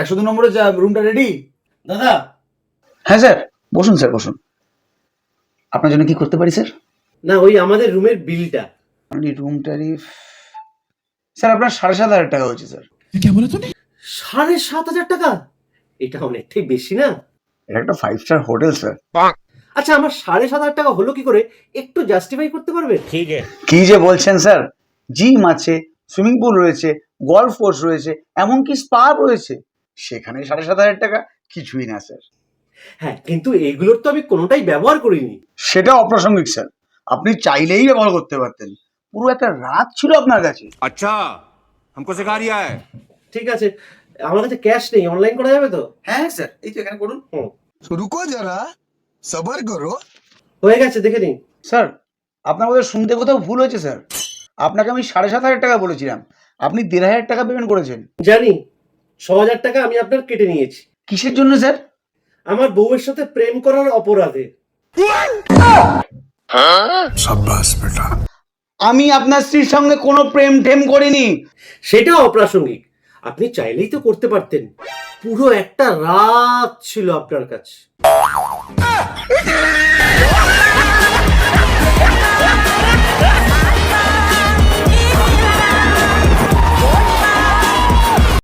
একশো দু নম্বরে যা রুমটা রেডি দাদা! হ্যাঁ স্যার। বসুন স্যার বসুন। আপনার জন্য কি করতে পারি স্যার? না ওই আমাদের রুমের বিলটা। রুম ট্যারিফ স্যার আপনার সাড়ে সাত হাজার টাকা হয়েছে স্যার। সাড়ে সাত হাজার টাকা? এটা অনেকটাই বেশি না? এটা একটা ফাইভ স্টার হোটেল স্যার। আচ্ছা আমার সাড়ে সাত হাজার টাকা হলো কি করে? একটু জাস্টিফাই করতে পারবে? ঠিক কি যে বলছেন স্যার? জিম আছে সুইমিং পুল রয়েছে গলফ কোর্স রয়েছে এমনকি স্পা রয়েছে। সেখানে সাড়ে সাত হাজার টাকা কিছুই না স্যার হ্যাঁ কিন্তু এগুলোর তো আমি কোনোটাই ব্যবহার করিনি সেটা অপ্রাসঙ্গিক স্যার আপনি চাইলেই ব্যবহার করতে পারতেন পুরো একটা রাত ছিল আপনার কাছে अच्छा हमको सिखा रिया है ঠিক আছে আমার কাছে ক্যাশ নেই অনলাইন করা যাবে তো হ্যাঁ স্যার এই তো এখানে করুন तो रुको जरा सबर करो হয়ে গেছে দেখে নিন স্যার আপনার বোধহয় শুনতে কোথাও ভুল হয়েছে স্যার আপনাকে আমি সাড়ে সাত হাজার টাকা বলেছিলাম আপনি দেড় হাজার টাকা পেমেন্ট করেছেন জানি ছ হাজার টাকা আমি আপনার কেটে নিয়েছি। কিসের জন্য স্যার? আমার বউয়ের সাথে প্রেম করার অপরাধে। আমি আপনার স্ত্রীর সঙ্গে কোনো প্রেম টেম করিনি। সেটা অপ্রাসঙ্গিক। আপনি চাইলেই তো করতে পারতেন। পুরো একটা রাত ছিল আপনার কাছে।